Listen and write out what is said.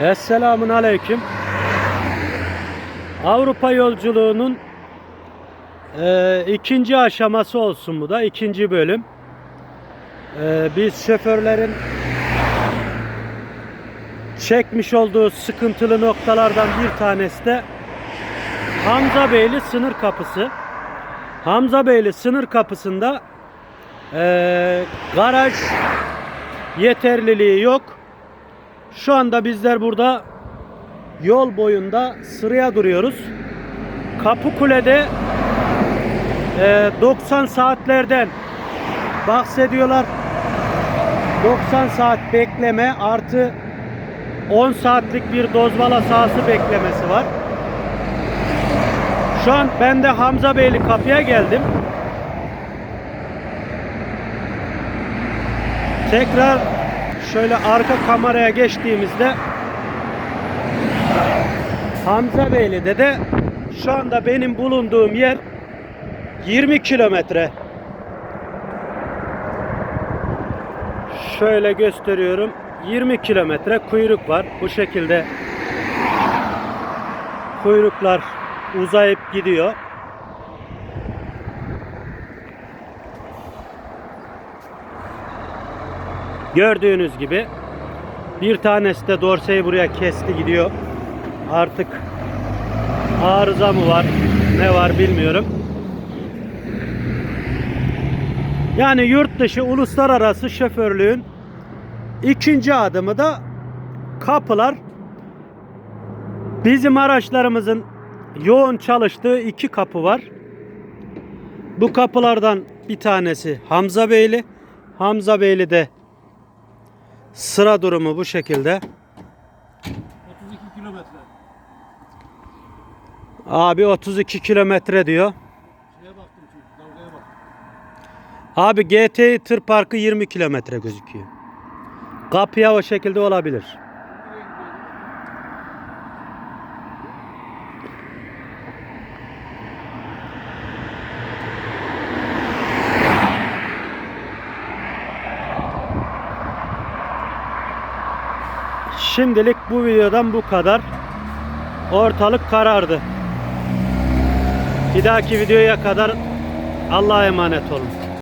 Esselamun Aleyküm. Avrupa yolculuğunun e, ikinci aşaması olsun bu da. ikinci bölüm. E, biz şoförlerin çekmiş olduğu sıkıntılı noktalardan bir tanesi de Hamza Beyli sınır kapısı. Hamza Beyli sınır kapısında e, garaj yeterliliği yok. Şu anda bizler burada yol boyunda sıraya duruyoruz. Kapıkule'de e, 90 saatlerden bahsediyorlar. 90 saat bekleme artı 10 saatlik bir dozvala sahası beklemesi var. Şu an ben de Hamza Beyli kapıya geldim. Tekrar şöyle arka kameraya geçtiğimizde Hamza Beyli'de de şu anda benim bulunduğum yer 20 kilometre. Şöyle gösteriyorum. 20 kilometre kuyruk var. Bu şekilde kuyruklar uzayıp gidiyor. Gördüğünüz gibi bir tanesi de dorseyi buraya kesti gidiyor. Artık arıza mı var ne var bilmiyorum. Yani yurt dışı uluslararası şoförlüğün ikinci adımı da kapılar. Bizim araçlarımızın yoğun çalıştığı iki kapı var. Bu kapılardan bir tanesi Hamza Beyli. Hamza Beyli de sıra durumu bu şekilde. 32 kilometre. Abi 32 kilometre diyor. Şeye baktım çünkü dalgaya baktım. Abi GT tır parkı 20 kilometre gözüküyor. Kapıya o şekilde olabilir. Şimdilik bu videodan bu kadar. Ortalık karardı. Bir dahaki videoya kadar Allah'a emanet olun.